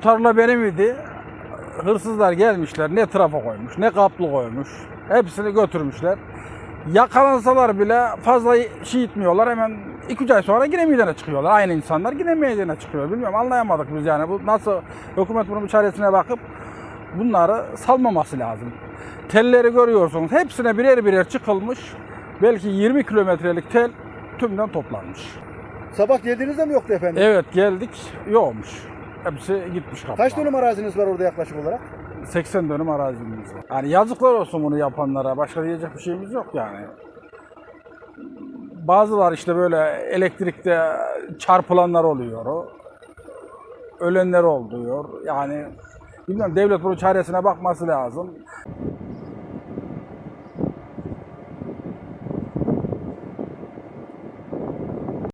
Bu tarla benim idi. Hırsızlar gelmişler. Ne trafo koymuş, ne kaplı koymuş. Hepsini götürmüşler. Yakalansalar bile fazla şey itmiyorlar. Hemen 2-3 ay sonra yine meydana çıkıyorlar. Aynı insanlar yine meydana çıkıyor. Bilmiyorum anlayamadık biz yani. Bu nasıl hükümet bunun çaresine bakıp bunları salmaması lazım. Telleri görüyorsunuz. Hepsine birer birer çıkılmış. Belki 20 kilometrelik tel tümden toplanmış. Sabah geldiğinizde mi yoktu efendim? Evet geldik yokmuş. Hepsi gitmiş kapıdan. Kaç dönüm araziniz var orada yaklaşık olarak? 80 dönüm arazimiz var. Yani yazıklar olsun bunu yapanlara. Başka diyecek bir şeyimiz yok yani. Bazılar işte böyle elektrikte çarpılanlar oluyor. Ölenler oluyor. Yani bilmiyorum devlet bunun çaresine bakması lazım.